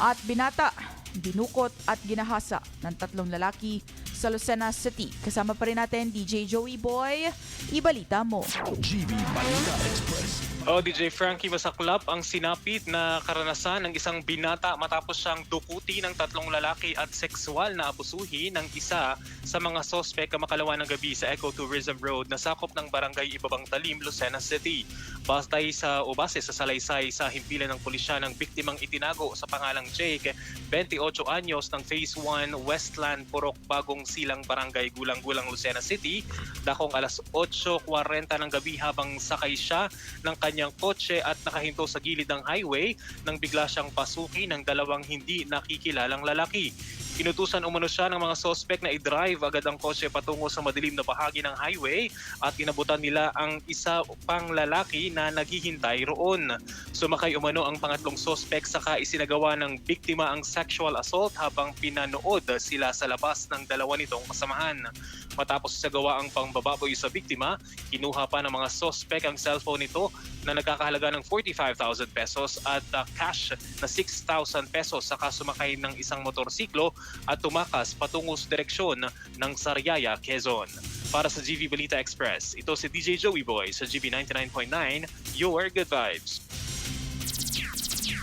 at binata, dinukot at ginahasa ng tatlong lalaki sa Lucena City. Kasama pa rin natin DJ Joey Boy. Ibalita mo. GB Balita Express. O DJ Frankie Masaklap ang sinapit na karanasan ng isang binata matapos siyang dukuti ng tatlong lalaki at sexual na abusuhin ng isa sa mga sospek kamakalawa ng gabi sa Ecotourism Road na sakop ng barangay Ibabang Talim, Lucena City. Bastay sa o base sa salaysay sa himpilan ng pulisya ng biktimang itinago sa pangalang Jake, 28 anyos ng Phase 1 Westland Purok Bagong Silang Barangay Gulang-Gulang, Lucena City, dakong alas 8.40 ng gabi habang sakay siya ng kanyang kotse at nakahinto sa gilid ng highway nang bigla siyang pasuki ng dalawang hindi nakikilalang lalaki. Inutusan umano siya ng mga sospek na i-drive agad ang kotse patungo sa madilim na bahagi ng highway at inabutan nila ang isa pang lalaki na naghihintay roon. Sumakay umano ang pangatlong sospek saka isinagawa ng biktima ang sexual assault habang pinanood sila sa labas ng dalawa nitong kasamahan. Matapos isagawa ang pangbababoy sa biktima, kinuha pa ng mga sospek ang cellphone nito na nagkakahalaga ng 45,000 pesos at uh, cash na 6,000 pesos saka sumakay ng isang motorsiklo at tumakas patungo sa direksyon ng Sariaya, Quezon. Para sa GV Balita Express, ito si DJ Joey Boy sa GV 99.9, Your Good Vibes.